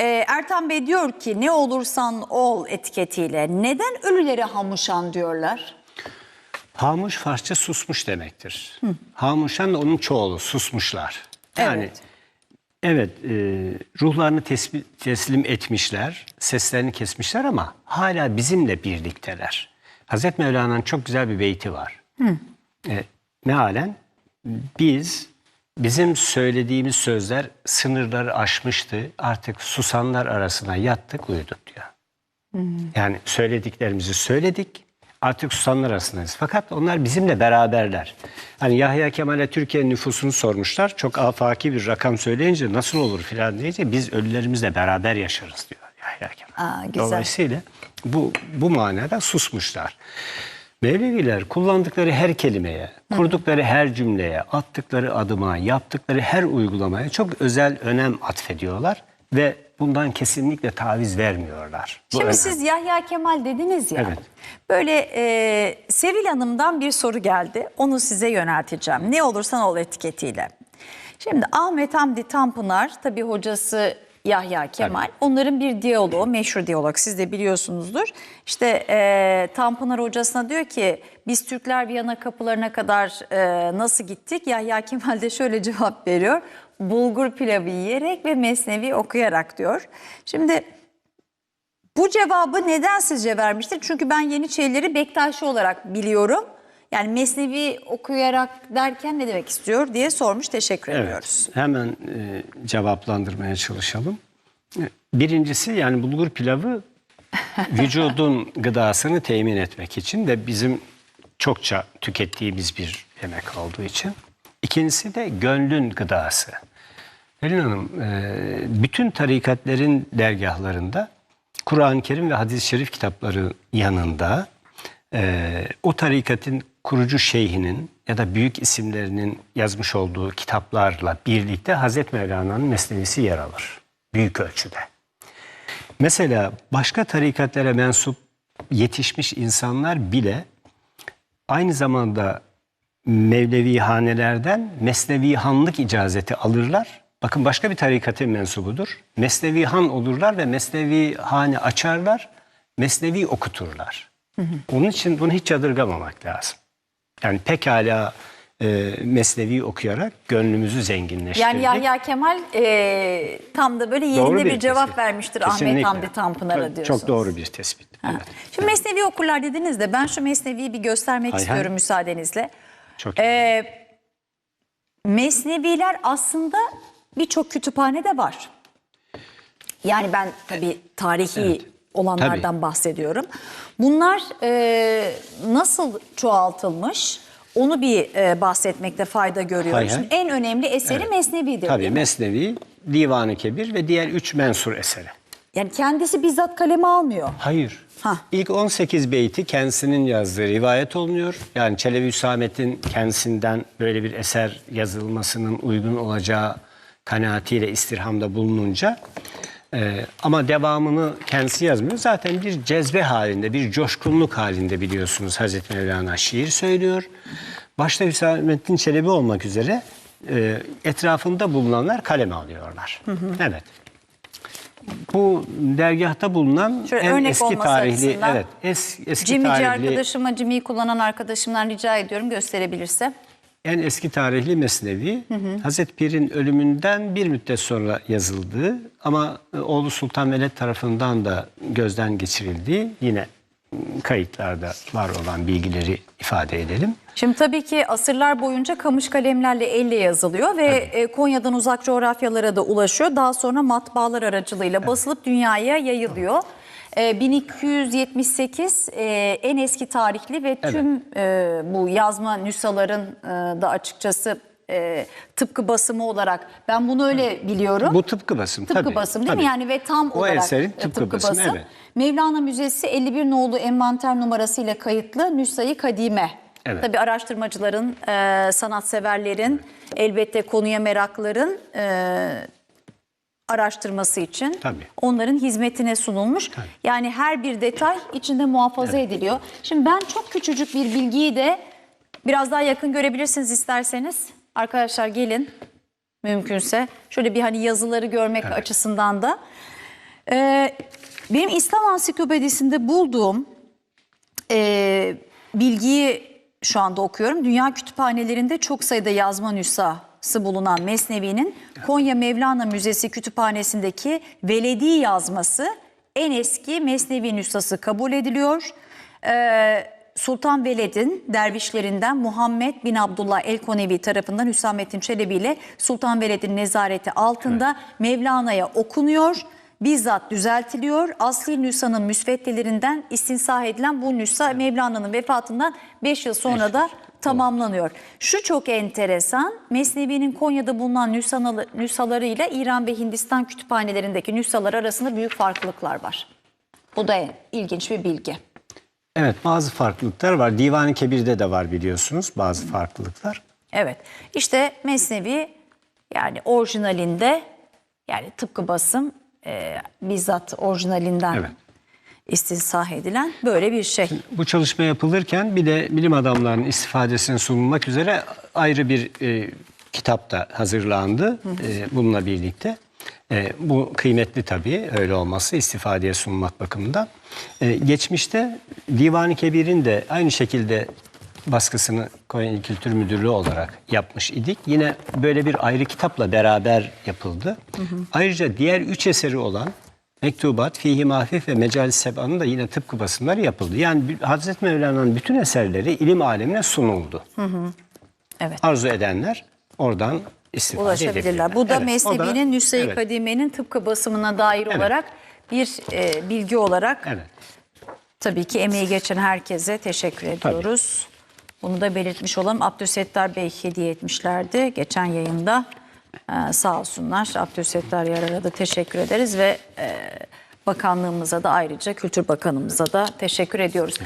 Ee, Ertan Bey diyor ki ne olursan ol etiketiyle neden ölülere hamuşan diyorlar? Hamuş Farsça susmuş demektir. Hamuşan da onun çoğulu, susmuşlar. Yani Evet. evet, e, ruhlarını tesbi- teslim etmişler, seslerini kesmişler ama hala bizimle birlikteler. Hazreti Mevlana'nın çok güzel bir beyti var. E, mealen biz bizim söylediğimiz sözler sınırları aşmıştı. Artık susanlar arasına yattık, uyuduk diyor. Yani söylediklerimizi söyledik. Artık susanlar arasındayız. Fakat onlar bizimle beraberler. Hani Yahya Kemal'e Türkiye nüfusunu sormuşlar. Çok afaki bir rakam söyleyince nasıl olur filan deyince biz ölülerimizle beraber yaşarız diyor Yahya Kemal. Aa, güzel. Dolayısıyla bu, bu manada susmuşlar. Mevleviler kullandıkları her kelimeye, kurdukları her cümleye, attıkları adıma, yaptıkları her uygulamaya çok özel önem atfediyorlar ve bundan kesinlikle taviz vermiyorlar. Bu Şimdi önemli. siz Yahya Kemal dediniz ya. Evet. Böyle e, Sevil Hanım'dan bir soru geldi. Onu size yönelteceğim. Ne olursan ol etiketiyle. Şimdi Ahmet Hamdi Tanpınar tabii hocası Yahya Kemal. Onların bir diyaloğu, meşhur diyalog siz de biliyorsunuzdur. İşte e, Tanpınar hocasına diyor ki biz Türkler Viyana kapılarına kadar e, nasıl gittik? Yahya Kemal de şöyle cevap veriyor. Bulgur pilavı yiyerek ve mesnevi okuyarak diyor. Şimdi bu cevabı neden sizce vermiştir? Çünkü ben Yeniçerileri Bektaşi olarak biliyorum. Yani Mesnevi okuyarak derken ne demek istiyor diye sormuş. Teşekkür ediyoruz. Evet, hemen e, cevaplandırmaya çalışalım. E, Birincisi yani bulgur pilavı vücudun gıdasını temin etmek için ve bizim çokça tükettiğimiz bir yemek olduğu için. İkincisi de gönlün gıdası. Pelin Hanım, e, bütün tarikatlerin dergahlarında Kur'an-ı Kerim ve hadis-i şerif kitapları yanında e, o tarikatın kurucu şeyhinin ya da büyük isimlerinin yazmış olduğu kitaplarla birlikte Hazreti Mevlana'nın mesnevisi yer alır. Büyük ölçüde. Mesela başka tarikatlere mensup yetişmiş insanlar bile aynı zamanda Mevlevi hanelerden Mesnevi hanlık icazeti alırlar. Bakın başka bir tarikatın mensubudur. Mesnevi han olurlar ve Mesnevi hane açarlar. Mesnevi okuturlar. Onun için bunu hiç yadırgamamak lazım. Yani pekala e, Mesnevi okuyarak gönlümüzü zenginleştirdik. Yani Yahya Kemal e, tam da böyle yerinde bir, cevap tespit. vermiştir Ahmet Kesinlikle. Hamdi Tanpınar'a diyorsunuz. Çok doğru bir tespit. Evet. Şimdi Mesnevi okurlar dediniz de ben şu Mesnevi'yi bir göstermek hay. istiyorum müsaadenizle. Çok iyi. Ee, Mesneviler aslında birçok kütüphanede var. Yani ben tabii tarihi Evet. Olanlardan bahsediyorum. Bunlar e, nasıl çoğaltılmış onu bir e, bahsetmekte fayda görüyorum. Hay hay. Şimdi en önemli eseri Mesnevi'dir Tabii? Mesnevi, Divan-ı Kebir ve diğer üç mensur eseri. Yani kendisi bizzat kaleme almıyor. Hayır. Hah. İlk 18 beyti kendisinin yazdığı rivayet olunuyor. Yani Çelebi Hüsamet'in kendisinden böyle bir eser yazılmasının uygun olacağı kanaatiyle istirhamda bulununca e, ama devamını kendisi yazmıyor. Zaten bir cezbe halinde, bir coşkunluk halinde biliyorsunuz Hazreti Mevlana şiir söylüyor. Başta Hüsamettin Çelebi olmak üzere e, etrafında bulunanlar kaleme alıyorlar. Evet. Bu dergahta bulunan Şöyle en örnek eski tarihli evet es, eski Cimici tarihli arkadaşıma, Cimi'yi kullanan arkadaşımdan rica ediyorum gösterebilirse. En eski tarihli Mesnevi Hazreti Pir'in ölümünden bir müddet sonra yazıldığı ama e, oğlu Sultan Veled tarafından da gözden geçirildiği yine m, kayıtlarda var olan bilgileri ifade edelim. Şimdi tabii ki asırlar boyunca kamış kalemlerle elle yazılıyor ve e, Konya'dan uzak coğrafyalara da ulaşıyor. Daha sonra matbaalar aracılığıyla basılıp dünyaya yayılıyor. E, 1278 e, en eski tarihli ve tüm e, bu yazma nüshaların e, da açıkçası e, tıpkı basımı olarak ben bunu öyle biliyorum. Bu tıpkı basım Tıpkı tabii. basım değil tabii. mi? Yani ve tam O olarak eserin e, tıpkı basımı, evet. Mevlana Müzesi 51 nolu envanter numarasıyla kayıtlı Nüshayı Kadime. Evet. Tabii araştırmacıların, e, sanatseverlerin, elbette konuya merakların e, araştırması için Tabii. onların hizmetine sunulmuş. Yani her bir detay içinde muhafaza ediliyor. Şimdi ben çok küçücük bir bilgiyi de biraz daha yakın görebilirsiniz isterseniz. Arkadaşlar gelin mümkünse. Şöyle bir hani yazıları görmek açısından da. Ee, benim İslam Ansiklopedisi'nde bulduğum e, bilgiyi şu anda okuyorum. Dünya kütüphanelerinde çok sayıda yazma nüshası bulunan Mesnevi'nin Konya Mevlana Müzesi kütüphanesindeki veledi yazması en eski Mesnevi nüshası kabul ediliyor. Ee, Sultan Veled'in dervişlerinden Muhammed bin Abdullah El-Konevi tarafından Hüsamettin Çelebi ile Sultan Veled'in nezareti altında Mevlana'ya okunuyor bizzat düzeltiliyor. Asli nüshanın müsveddelerinden istinsah edilen bu nüsha Mevlana'nın vefatından 5 yıl sonra da tamamlanıyor. Şu çok enteresan, Mesnevi'nin Konya'da bulunan nüshalı- nüshalarıyla İran ve Hindistan kütüphanelerindeki nüshalar arasında büyük farklılıklar var. Bu da ilginç bir bilgi. Evet bazı farklılıklar var. Divan-ı Kebir'de de var biliyorsunuz bazı farklılıklar. Evet. İşte Mesnevi yani orijinalinde yani tıpkı basım e, bizzat orijinalinden Evet. İstinsah edilen böyle bir şey. Bu çalışma yapılırken bir de bilim adamlarının istifadesine sunulmak üzere ayrı bir e, kitap da hazırlandı e, bununla birlikte. E, bu kıymetli tabii öyle olması istifadeye sunulmak bakımından. E, geçmişte Divan-ı Kebir'in de aynı şekilde baskısını Konya Kültür Müdürlüğü olarak yapmış idik. Yine böyle bir ayrı kitapla beraber yapıldı. Ayrıca diğer üç eseri olan Mektubat, Fihi Mahfif ve Mecalis Seba'nın da yine tıpkı basımları yapıldı. Yani Hazreti Mevlana'nın bütün eserleri ilim alemine sunuldu. Evet. Arzu edenler oradan istifade ulaşabilirler. Bu da Evet, o Mesnevi'nin Nüsha-i evet, Kadime'nin tıpkı basımına dair olarak bir e, bilgi olarak Evet. tabii ki emeği geçen herkese teşekkür ediyoruz. Bunu da belirtmiş olalım. Abdülsettar Bey hediye etmişlerdi geçen yayında. Ee, sağ olsunlar. Abdülsettar Yarar'a da teşekkür ederiz ve e, bakanlığımıza da ayrıca Kültür Bakanımıza da teşekkür ediyoruz.